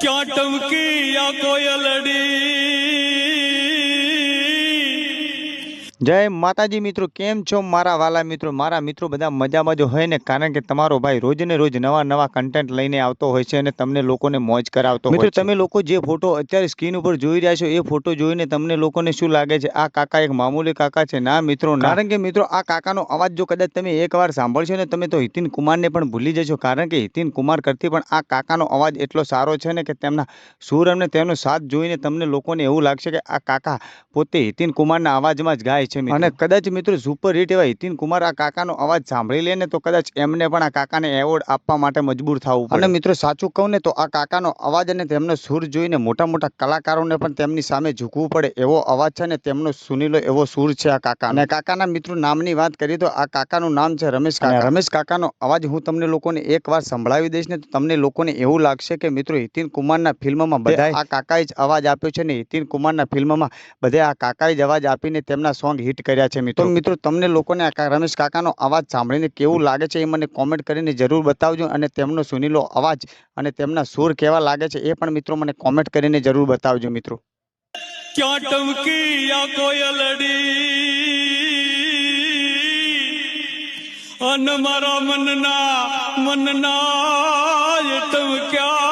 ક્યાં ટમકી આ કોયલડી જય માતાજી મિત્રો કેમ છો મારા વાલા મિત્રો? મારા મિત્રો બધા મજામાં જ હોય ને? કારણ કે તમારો ભાઈ રોજને રોજ નવા નવા કન્ટેન્ટ લઈને આવતો હોય છે અને તમને લોકોને મોજ કરાવતો મિત્રો તમે લોકો જે ફોટો અત્યારે સ્ક્રીન ઉપર જોઈ રહ્યા છો એ ફોટો જોઈને તમને લોકોને શું લાગે છે? આ કાકા એક મામૂલી કાકા છે. ના મિત્રો. કારણ કે મિત્રો આ કાકાનો અવાજ જો કદાચ તમે એકવાર સાંભળશો ને તમે તો હિતિન કુમારને પણ ભૂલી જશો. કારણ કે હિતિન કુમાર કરતી પણ આ કાકાનો અવાજ એટલો સારો છે ને કે તેમના સુર અને તેમનો સાથ જોઈને તમને લોકોને એવું લાગશે કે આ કાકા પોતે હિતિન કુમારના અવાજમાં જ ગાય છે. અને કદાચ મિત્રો સુપર હિટ એવા હિતિન કુમાર આ કાકાનો અવાજ સાંભળી લે ને તો કદાચ એમને પણ આ કાકાને એવોર્ડ આપવા માટે મજબૂર થવું અને મિત્રો સાચું કહું ને તો આ કાકાનો અવાજ અને તેમનો સુર જોઈને મોટા મોટા કલાકારોને પણ તેમની સામે ઝૂકવું પડે એવો અવાજ છે ને તેમનો સુનીલો એવો સુર છે આ કાકા અને કાકાના મિત્રો નામની વાત કરીએ તો આ કાકાનું નામ છે રમેશ કાકા. રમેશ કાકાનો અવાજ હું તમને લોકોને એકવાર સંભળાવી દઈશ ને તો તમને લોકોને એવું લાગશે કે મિત્રો હિતિન કુમારના ફિલ્મમાં બધા આ કાકાએ જ અવાજ આપ્યો છે ને હિતિન કુમારના ફિલ્મમાં બધા આ કાકાએ જ અવાજ આપીને તેમના સોંગ હિટ કર્યા છે મિત્રો. મિત્રો તમને લોકોને રમેશ કાકાનો અવાજ સાંભળીને કેવું લાગે છે એ મને કોમેન્ટ કરીને જરૂર બતાવજો અને તેમનો સુનીલો અવાજ અને તેમના સુર કેવા લાગે છે એ પણ મિત્રો મને કોમેન્ટ કરીને જરૂર બતાવજો મિત્રો. ક્યાં ટમકી આ કોયલડી અન મારા મનના મનના ટમક્યા